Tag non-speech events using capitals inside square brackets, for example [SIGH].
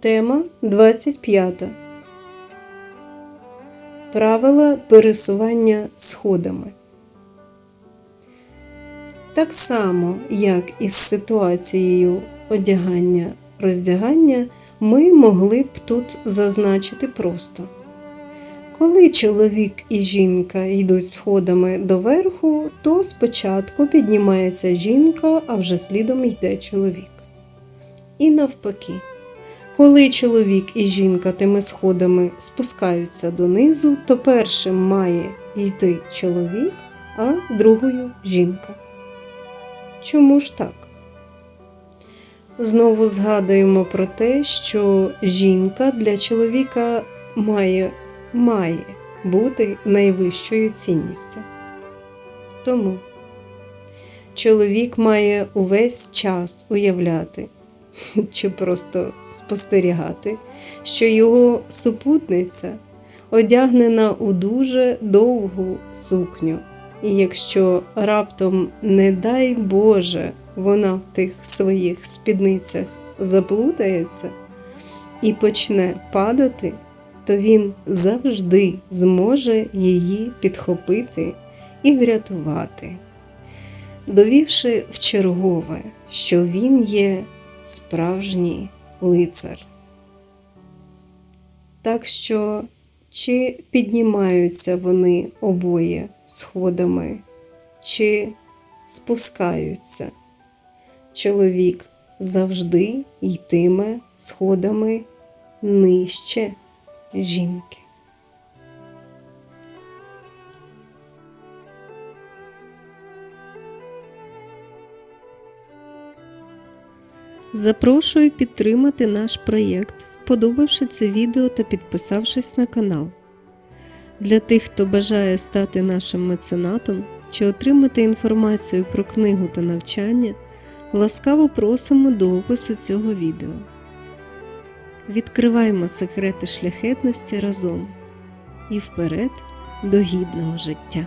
Тема 25. Правила пересування сходами. Так само, як із ситуацією одягання роздягання, ми могли б тут зазначити просто. Коли чоловік і жінка йдуть сходами доверху, то спочатку піднімається жінка, а вже слідом йде чоловік. І навпаки. Коли чоловік і жінка тими сходами спускаються донизу, то першим має йти чоловік, а другою жінка. Чому ж так? Знову згадуємо про те, що жінка для чоловіка має, має бути найвищою цінністю. Тому чоловік має увесь час уявляти [LAUGHS] чи просто спостерігати, що його супутниця одягнена у дуже довгу сукню. І якщо раптом, не дай Боже, вона в тих своїх спідницях заплутається і почне падати, то він завжди зможе її підхопити і врятувати, довівши в чергове, що він є справжній лицар. Так що, чи піднімаються вони обоє сходами, чи спускаються, чоловік завжди йтиме сходами нижче жінки. Запрошую підтримати наш проєкт, вподобавши це відео та підписавшись на канал. Для тих, хто бажає стати нашим меценатом чи отримати інформацію про книгу та навчання, ласкаво просимо до опису цього відео. Відкриваємо секрети шляхетності разом і вперед до гідного життя.